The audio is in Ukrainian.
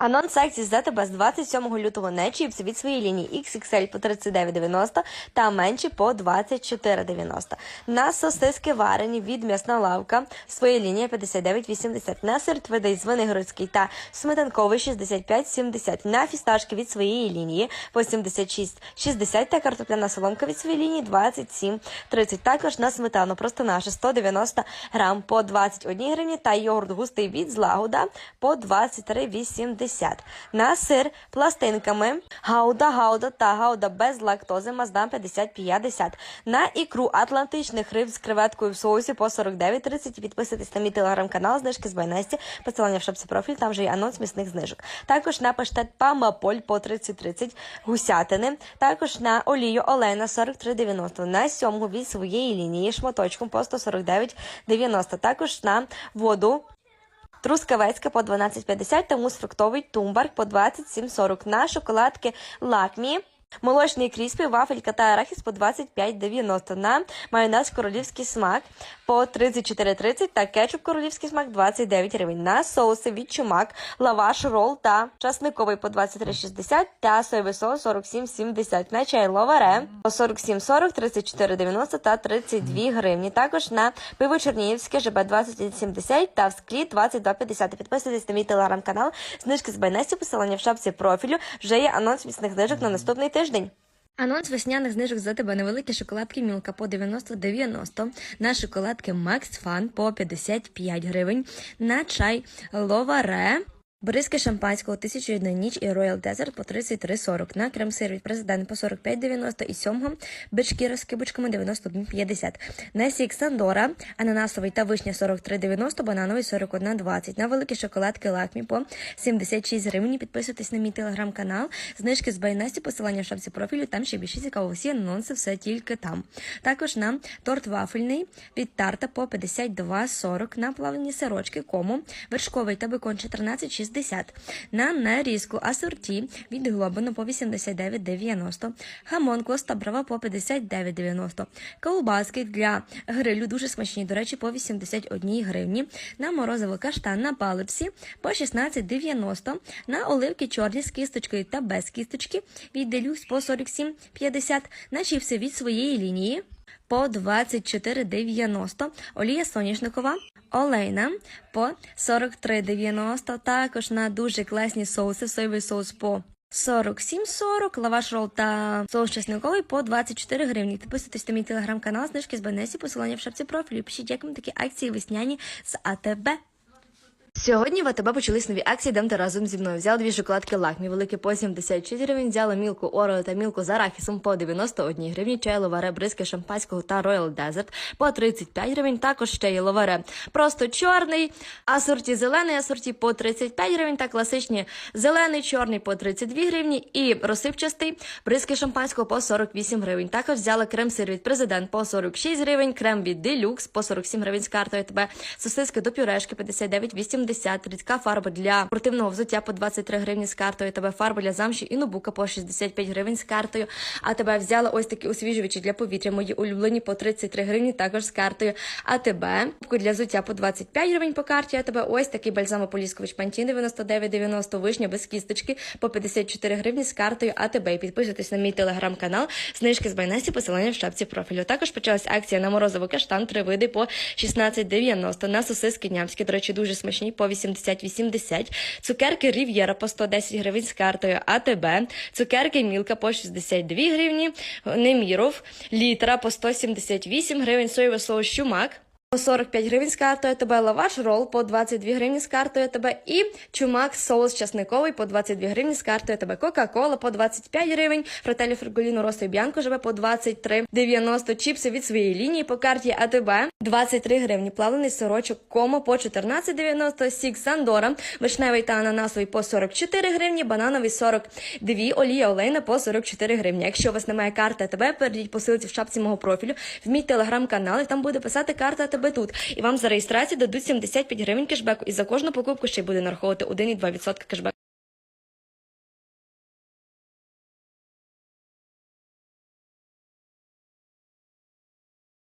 Анонс акції з ЗТБ з 27 лютого не чіпси від своєї лінії XXL по 39,90 та менші по 24,90. На сосиски варені від м'ясна лавка своєї лінії 59,80. На сир твидий звенигородський та сметанковий 65,70. На фісташки від своєї лінії по 76,60 та картопляна соломка від своєї лінії 27,30. Також на сметану просто наша 190 грам по 21 гривні та йогурт густий від злагода по 23,80. На сир пластинками гауда, гауда та гауда без лактози маздам 50,50. На ікру атлантичних риб з креветкою в соусі по 49,30. Підписуйтесь на мій телеграм-канал, знижки з Байнесті, посилання в шапці профіль, там вже є анонс місних знижок. Також на паштет Памаполь по 30,30 гусятини. Також на олію Олена 43,90. На сьомгу від своєї лінії шматочком по 149,90. Також на воду Трускавецька по 12,50 та мус фруктовий тумбарк по 27,40. На шоколадки лакмі. Молочний кріспі, вафелька та арахіс по 25,90. На майонез королівський смак по 34,30 та кетчуп королівський смак 29 гривень. На соуси від чумак, лаваш, рол та часниковий по 23,60 та соєвий соус 47,70. На чай ловаре по 47,40, 34,90 та 32 гривні. Також на пиво Чернігівське ЖБ 21,70 та в склі 22,50. Підписуйтесь на мій телеграм-канал. Знижки з Байнесті, посилання в шапці профілю. Вже є анонс міцних знижок на наступний тиждень. Анонс весняних знижок за тебе. Невеликі шоколадки Мілка по 90-90, на шоколадки Max Fun по 55 гривень, на чай Ловаре, Бризки шампанського 1001 ніч і Royal Desert по 33,40, на крем-сир від президент по 45,90 і сьомго бички з кибочками 91,50, на сік Сандора, ананасовий та вишня 43,90, банановий 41,20, на великі шоколадки Лакмі по 76 гривень. Підписуйтесь на мій телеграм-канал, знижки з Байнесті, посилання в шапці профілю, там ще більше цікаво, всі анонси, все тільки там. Також на торт вафельний від тарта по 52,40, на плавлені сирочки кому, вершковий та бекон 14,60, на нарізку асорті від глобану по 89,90, хамон коста брава по 59,90, ковбаски для грилю дуже смачні, до речі, по 81 гривні, на морозиво каштан на палипсі по 16,90, на оливки чорні з кісточкою та без кісточки. Від делюкс по 47,50, на чіпси від своєї лінії по 24,90, олія соняшникова, олейна по 43,90, також на дуже класні соуси, соєвий соус по 47,40, лаваш рол та соус чесниковий по 24 гривні. Підписуйтесь на мій телеграм-канал, знижки з Бенесі, посилання в шапці профілю. Пишіть, як вам такі акції весняні з АТБ. Сьогодні в АТБ почались нові акції, йдемте разом зі мною. Взяла дві шоколадки лакмі, великі по 76 гривень, взяла мілку Орео та мілку з арахісом по 91 гривні, чай ловаре бризки шампанського та Royal Desert по 35 гривень, також ще є ловаре просто чорний, асорті зелений, асорті по 35 гривень. Та класичні зелений, чорний по 32 гривні. І розсипчастий бризки шампанського по 48 гривень. Також взяла крем-сир від президент по 46 гривень, крем від Deluxe по 47 гривень з картою АТБ, сосиски до пюрешки 59,80, рідка фарба для спортивного взуття по 23 гривні з картою, АТБ фарба для замші і нобука по 65 гривень з картою, АТБ взяла ось такі освіжувачі для повітря, мої улюблені по 33 гривні, також з картою АТБ, Губку для взуття по 25 гривень по карті АТБ, ось такий бальзамополіскович пантін 99,90, вишня без кісточки по 54 гривні з картою АТБ. І підписуйтесь на мій телеграм-канал, знижки з Байнесі, посилання в шапці профілю. Також почалась акція на морозиво каштан, три види по 16,90, на сосиски нямські, до речі, дуже смачні по 80-80, цукерки Рів'єра по 110 гривень з картою АТБ, цукерки Мілка по 62 гривні, Неміров, літра по 178 гривень, соєве слово Чумак. По 45 гривень з картою АТБ, лаваш рол по 22 гривні з картою АТБ і чумак соус часниковий по 22 гривні з картою АТБ, Кока-Кола по 25 гривень, фрателі фригуліно росто і б'янко живе по 23,90, чіпси від своєї лінії по карті АТБ 23 гривні, плавлений сирочок Комо по 14,90, сік Сандора, вишневий та ананасовий по 44 гривні, банановий 42, олія олейна по 44 гривні. Якщо у вас немає карти АТБ, перейдіть по ссылці в шапці мого профілю, в мій телеграм-канал, і там буде писати карта АТБ тут. І вам за реєстрацію дадуть 75 гривень кешбеку, і за кожну покупку ще й буде нараховувати 1,2% кешбеку.